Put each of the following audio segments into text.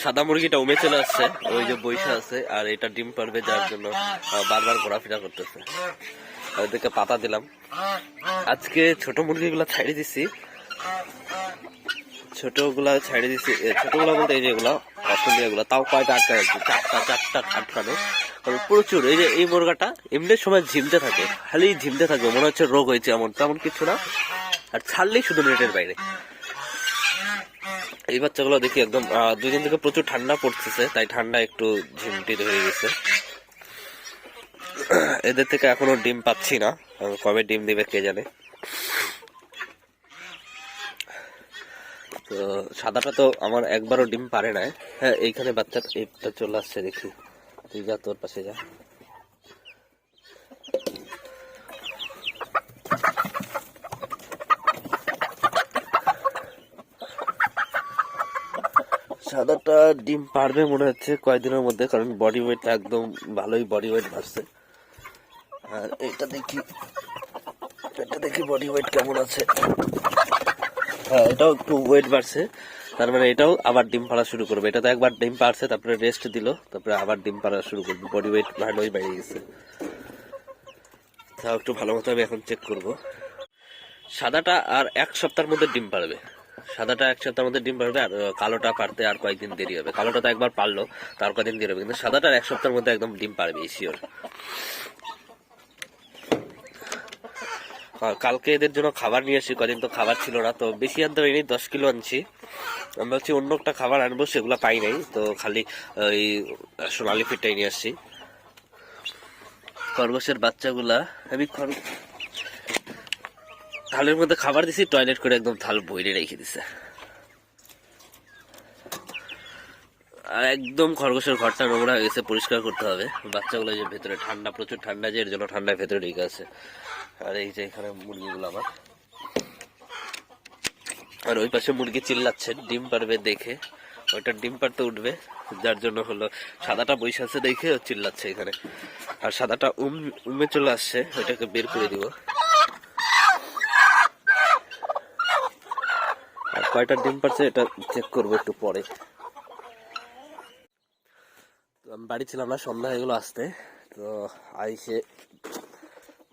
সাদা মুরগিটা উমে চলে আসছে, ওই যে বৈশা আছে, আর এটা ডিম পারবে যার জন্য বারবার ঘোরাফেরা করতেছে। ওদেরকে পাতা দিলাম। আজকে ছোট মুরগিগুলো ছাড়ি দিছি। ছোটগুলা ছাড়ি দিছি ছোটগুলা বলতে এই যেগুলো অস্ট্রেলিয়া গুলা তাও কয়টা আটকা যাচ্ছে চারটা চারটা আটকানো প্রচুর, এই যে, এই মুরগাটা এমনি সময় ঝিমতে থাকে, খালি ঝিমতে থাকে, মনে হচ্ছে রোগ হয়েছে এমন, তেমন কিছু না। আর ছাড়লেই শুধু নেটের বাইরে। এই বাচ্চাগুলো দেখি একদম দুই দিন থেকে প্রচুর ঠান্ডা পড়তেছে, তাই ঠান্ডা একটু ঝিমটি হয়ে গেছে। এদের থেকে এখনও ডিম পাচ্ছি না কবে ডিম দিবে কে জানে। তো সাদাটা তো আমার একবারও ডিম পারে না হ্যাঁ এইখানে বাচ্চা চলে আসছে, দেখি। তুই যা, তোর পাশে যা। সাদাটা ডিম পারবে মনে হচ্ছে কয়েকদিনের মধ্যে, কারণ বডি ওয়েটটা একদম ভালোই বডি ওয়েট বাড়ছে। আর এটা দেখি এটা দেখি বডি ওয়েট কেমন আছে। হ্যাঁ এটাও একটু ওয়েট বাড়ছে, তার মানে এটাও আবার ডিম পাড়া শুরু করবে। এটা তো একবার ডিম পাড়ছে, তারপরে রেস্ট দিল, তারপরে আবার ডিম পাড়া শুরু করবে। বডি ওয়েট ভালোই বেড়ে গেছে। তাও একটু ভালো মতো আমি এখন চেক করব। সাদাটা আর এক সপ্তাহের মধ্যে ডিম পারবে সাদাটা এক সপ্তাহের মধ্যে ডিম পারবে আর কালোটা পারতে আর কয়েকদিন দেরি হবে। কালোটা তো একবার পারল তার কয়েকদিন দেরি হবে। কিন্তু সাদাটা এক সপ্তাহের মধ্যে একদম ডিম পারবে শিওর কালকে এদের জন্য খাবার নিয়ে আসি, কদিন তো খাবার ছিল না, তো বেশি আনতে পারিনি, দশ কিলো আনছি। আমি ভাবছি অন্য একটা খাবার আনব, সেগুলো পাই নাই, তো খালি ওই সোনালি ফিটটাই নিয়ে আসছি। খরগোশের বাচ্চাগুলা, আমি খর- থালের মধ্যে খাবার দিছি, টয়লেট করে একদম থাল বইরে রেখে দিছে। আর একদম খরগোশের ঘরটা নোংরা হয়ে গেছে, পরিষ্কার করতে হবে। বাচ্চাগুলো যে ভেতরে ঠান্ডা, প্রচুর ঠান্ডা, যে এর জন্য ঠান্ডায় ভেতরে ঢেকে আছে। আর এই যে এখানে মুরগিগুলো আমার। আর ওই পাশে মুরগি চিল্লাচ্ছে ডিম পারবে দেখে। ওইটা ডিম পারতে উঠবে, যার জন্য হলো সাদাটা বৈশা আছে দেখে চিল্লাচ্ছে এখানে। আর সাদাটা উম, উমে চলে আসছে, ওইটাকে বের করে দিব। কয়টা ডিম পারছে এটা চেক করব একটু পরে। তো আমি বাড়ি ছিলাম না, সন্ধ্যা এগুলো আসতে। তো আইসে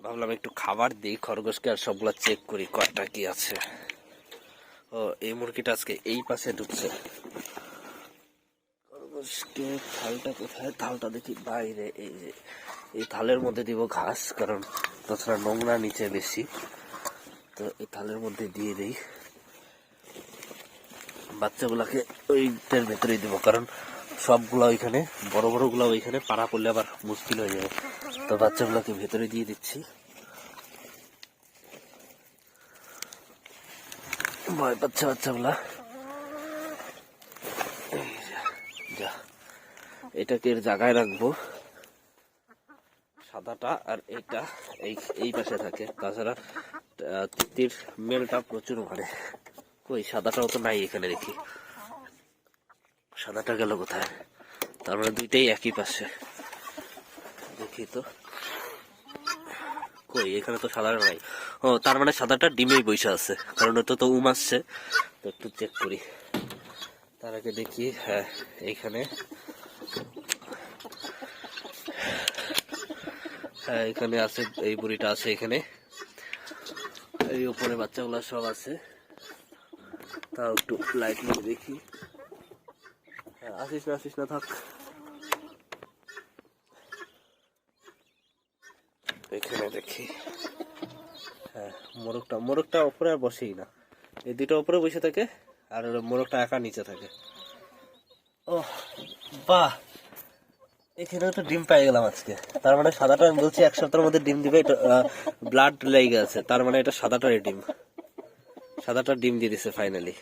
ভাবলাম একটু খাবার দিই, খরগোশকে আর সবগুলো চেক করি, কয়টা কি আছে। ও, এই মুরগিটা আজকে এই পাশে ঢুকছে। খরগোশকে থালটা কোথায়? থালটা দেখি বাইরে, এই যে, এই থালের মধ্যে দিব ঘাস, কারণ তাছাড়া নোংরা নিচে বেশি। তো এই থালের মধ্যে দিয়ে দিই। বাচ্চাগুলাকে ওইটার ভেতরেই দিব কারণ সবগুলা ওইখানে বড় বড়গুলা ওইখানে পাড়া পড়লে আবার মুশকিল হয়ে যাবে। তো বাচ্চাগুলোকে ভেতরে দিয়ে দিচ্ছি। ভয় পাচ্ছে বাচ্চাগুলা। যা, এটাকে এর জায়গায় রাখব। সাদাটা আর এটা এই এই পাশে থাকে। তাছাড়া তিতির মেলটা প্রচুর মারে। কই, সাদাটাও তো নাই এখানে দেখি। সাদাটা গেল কোথায়? তার মানে দুইটাই একই পাশে। দেখি তো। কই, এখানে তো সাদা নাই। ও, তার মানে সাদাটা ডিমেই বসে আছে, কারণ ওটা তো উম আসছে। তো একটু চেক করি। তার আগে দেখি হ্যাঁ এইখানে। হ্যাঁ এখানে আছে, এই বুড়িটা আছে এখানে। এই উপরে বাচ্চাগুলো সব আছে। তাও একটু লাইট নিয়ে দেখি। হ্যাঁ, আসিস না আসিস না থাক। এখানে দেখি। হ্যাঁ মোরগটা মোরগটা ওপরে আর বসেই না। এই দুটো ওপরে বসে থাকে আর মোরগটা একা নিচে থাকে। ও বাহ! এখানেও তো ডিম পেয়ে গেলাম আজকে। তার মানে সাদাটা আমি বলছি এক সপ্তাহের মধ্যে ডিম দিবে এটা ব্লাড লেগে আছে। তার মানে এটা সাদাটারই ডিম। সাদাটা ডিম দিয়ে দিছে ফাইনালি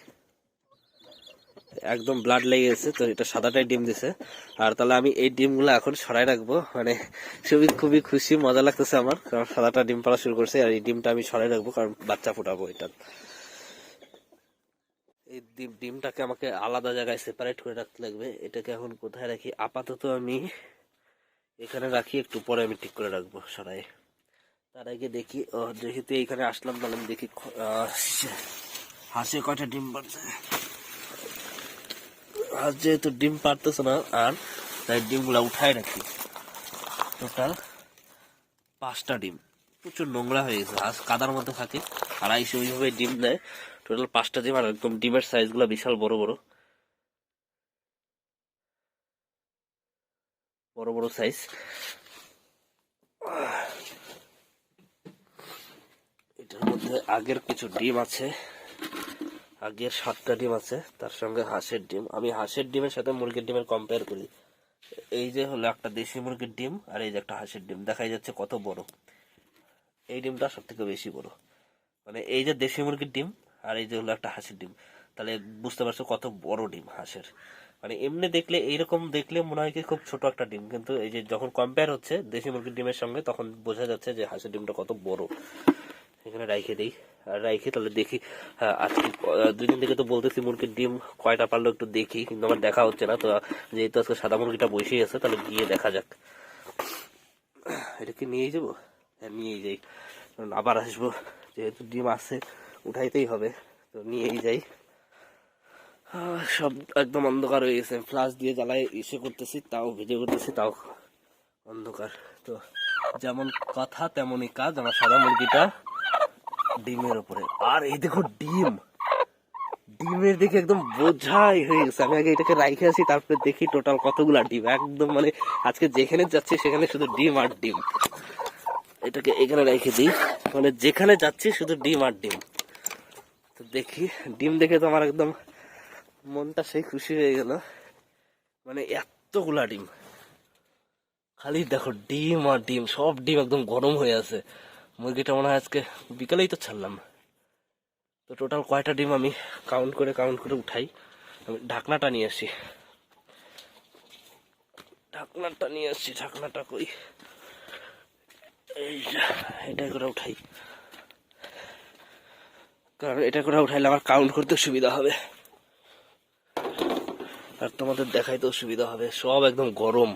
একদম ব্লাড লেগে গেছে, তো এটা সাদাটাই ডিম দিছে। আর তাহলে আমি এই ডিমগুলো এখন সরাই রাখব। মানে খুবই খুবই খুশি, মজা লাগতেছে আমার, কারণ সাদাটা ডিম পাড়া শুরু করছে আর এই ডিমটা আমি সরাই রাখব, কারণ বাচ্চা ফুটাবো এটা। এই ডিম, ডিমটাকে আমাকে আলাদা জায়গায় সেপারেট করে রাখতে লাগবে। এটাকে এখন কোথায় রাখি? আপাতত আমি এখানে রাখি, একটু পরে আমি ঠিক করে রাখব সরাই তার আগে দেখি যেহেতু এইখানে আসলাম আমি দেখি হাঁসে কয়টা ডিম পারছে হাঁস যেহেতু ডিম পারতেছে না, আর তাই ডিমগুলা উঠায় রাখি। টোটাল পাঁচটা ডিম। প্রচুর নোংরা হয়ে গেছে, হাঁস কাদার মধ্যে থাকে আর আড়াইশো ওইভাবে ডিম দেয়। টোটাল পাঁচটা ডিম, আর একদম ডিমের সাইজগুলো বিশাল বড় বড়। বড় বড় সাইজ। মধ্যে আগের কিছু ডিম আছে। আগের সাতটা ডিম আছে, তার সঙ্গে হাঁসের ডিম। আমি হাঁসের ডিমের সাথে মুরগির ডিমের কম্পেয়ার করি। এই যে হলো একটা দেশি মুরগির ডিম, আর এই যে একটা হাঁসের ডিম। দেখাই যাচ্ছে কত বড়। এই ডিমটা সব থেকে বেশি বড়। মানে এই যে দেশি মুরগির ডিম, আর এই যে হলো একটা হাঁসের ডিম। তাহলে বুঝতে পারছ কত বড় ডিম হাঁসের। মানে এমনি দেখলে, এইরকম দেখলে মনে হয় কি খুব ছোট একটা ডিম। কিন্তু এই যে যখন কম্পেয়ার হচ্ছে দেশি মুরগির ডিমের সঙ্গে, তখন বোঝা যাচ্ছে যে হাঁসের ডিমটা কত বড়। এখানে রাইখে দিই। আর রাইখে তাহলে দেখি হ্যাঁ আজকে দুই দিন থেকে তো বলতেছি মুরগির ডিম কয়টা পারল একটু দেখি, কিন্তু আমার দেখা হচ্ছে না। তো, যেহেতু আজকে সাদা মুরগিটা বসেই আছে, তাহলে গিয়ে দেখা যাক। এটা কি নিয়েই যাব? হ্যাঁ নিয়েই যাই। কারণ আবার আসব, যেহেতু ডিম আছে, উঠাইতেই হবে। তো নিয়েই যাই। সব একদম অন্ধকার হয়ে গেছে। ফ্লাশ দিয়ে জ্বালায় ইসে করতেছি, তাও ভিডিও করতেছি, তাও অন্ধকার। তো, যেমন কথা, তেমনই কাজ। আমার সাদা মুরগিটা ডিমের উপরে। আর এই দেখো ডিম। ডিমের দেখে একদম বোঝাই হয়ে গেছে। আমি আগে এটাকে রাইখে আছি তারপরে দেখি টোটাল কতগুলা ডিম। একদম মানে আজকে যেখানে যাচ্ছি সেখানে শুধু ডিম আর ডিম। এটাকে এখানে রেখে দিই। মানে যেখানে যাচ্ছি শুধু ডিম আর ডিম। তো দেখি, ডিম দেখে তো আমার একদম মনটা সেই খুশি হয়ে গেল। মানে এতগুলা ডিম। খালি দেখো ডিম আর ডিম, সব ডিম একদম গরম হয়ে আছে। মুরগিটা মনে হয় আজকে বিকালেই তো ছাড়লাম। তো টোটাল কয়টা ডিম আমি কাউন্ট করে কাউন্ট করে উঠাই। আমি ঢাকনাটা নিয়ে আসি। ঢাকনাটা নিয়ে আসছি ঢাকনাটা কই? এটা করে উঠাই। কারণ এটা করে উঠাইলে আমার কাউন্ট করতে সুবিধা হবে। আর তোমাদের দেখাইতেও সুবিধা হবে। সব একদম গরম।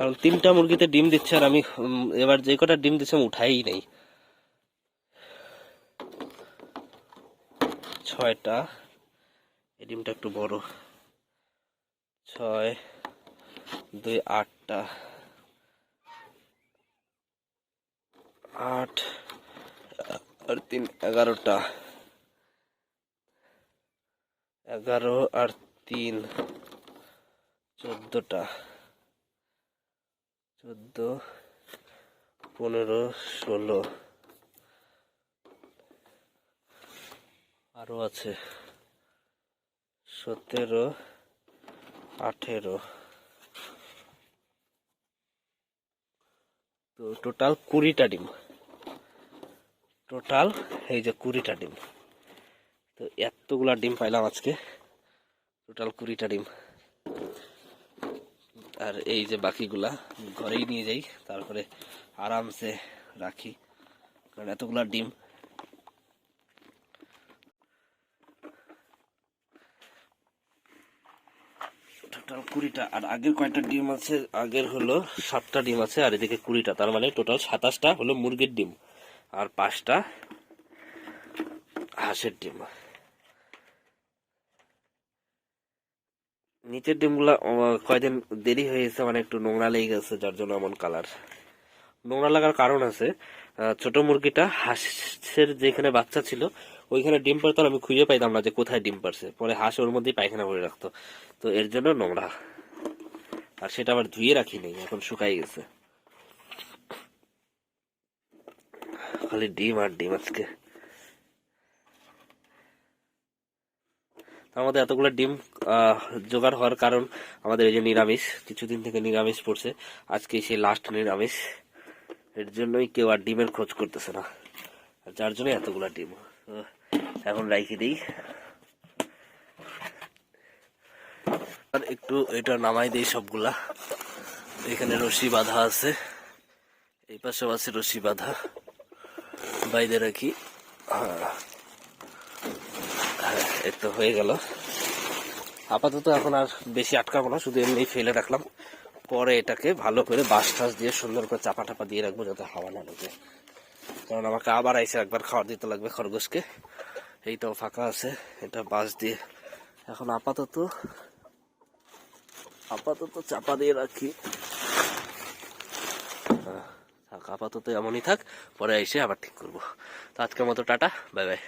কারণ তিনটা মুরগিতে ডিম দিচ্ছে আর আমি এবার যে কটা ডিম দিচ্ছে আমি উঠাই নেই। ছয়টা। এই ডিমটা একটু বড়। ছয়, দুই, আটটা। আট, আর তিন, এগারোটা। এগারো আর তিন, চোদ্দটা। চোদ্দ, পনেরো, ষোলো। আরও আছে। সতেরো, আঠেরো। তো টোটাল কুড়িটা ডিম। টোটাল এই যে কুড়িটা ডিম। তো এতগুলা ডিম পাইলাম আজকে। টোটাল কুড়িটা ডিম। আর এই যে বাকিগুলা ঘরেই নিয়ে যাই, তারপরে আরামসে রাখি, কারণ এতগুলা ডিম। টোটাল কুড়িটা, আর আগের কয়টা ডিম আছে? আগের হলো সাতটা ডিম আছে, আর এদিকে কুড়িটা, তার মানে টোটাল সাতাশটা হলো মুরগির ডিম, আর পাঁচটা হাঁসের ডিম। নিচের ডিমগুলা আহ, কয়দিন দেরি হয়ে গেছে মানে একটু নোংরা লেগে গেছে যার জন্য এমন কালার নোংরা লাগার কারণ আছে ছোট মুরগিটা হাঁসের যেখানে বাচ্চা ছিল ওইখানে ডিম পারতো আমি খুঁজে পাইতাম না যে কোথায় ডিম পারছে পরে হাঁস ওর মধ্যেই পায়খানা করে রাখতো। তো এর জন্য নোংরা। আর সেটা আবার ধুয়ে রাখি নেই এখন শুকাই গেছে। খালি ডিম আর ডিম আজকে। আমাদের এতগুলো ডিম জোগাড় হওয়ার কারণ আমাদের এই যে নিরামিষ, কিছুদিন থেকে নিরামিষ পড়ছে। আজকে সেই লাস্ট নিরামিষ। এর জন্যই কেউ আর ডিমের খোঁজ করতেছে না। আর যার জন্য এতগুলো ডিম। এখন রাইখে দিই। আর একটু এটা নামাই দিই সবগুলা। এখানে রশি বাঁধা আছে। এই পাশেও আছে রশি বাঁধা। বাইরে রাখি। হ্যাঁ এর তো হয়ে গেল। আপাতত এখন আর বেশি আটকাবো না, শুধু এমনি ফেলে রাখলাম। পরে এটাকে ভালো করে বাঁশ ঠাস দিয়ে সুন্দর করে চাপা টাপা দিয়ে রাখব যাতে হাওয়া না লাগে কারণ আমাকে আবার আইসে একবার খাওয়ার দিতে লাগবে খরগোশকে। এইটাও ফাঁকা আছে, এটা বাঁশ দিয়ে। এখন আপাতত আপাতত চাপা দিয়ে রাখি। আপাতত এমনই থাক, পরে এসে আবার ঠিক করব। তো আজকের মতো টাটা, বাই বাই।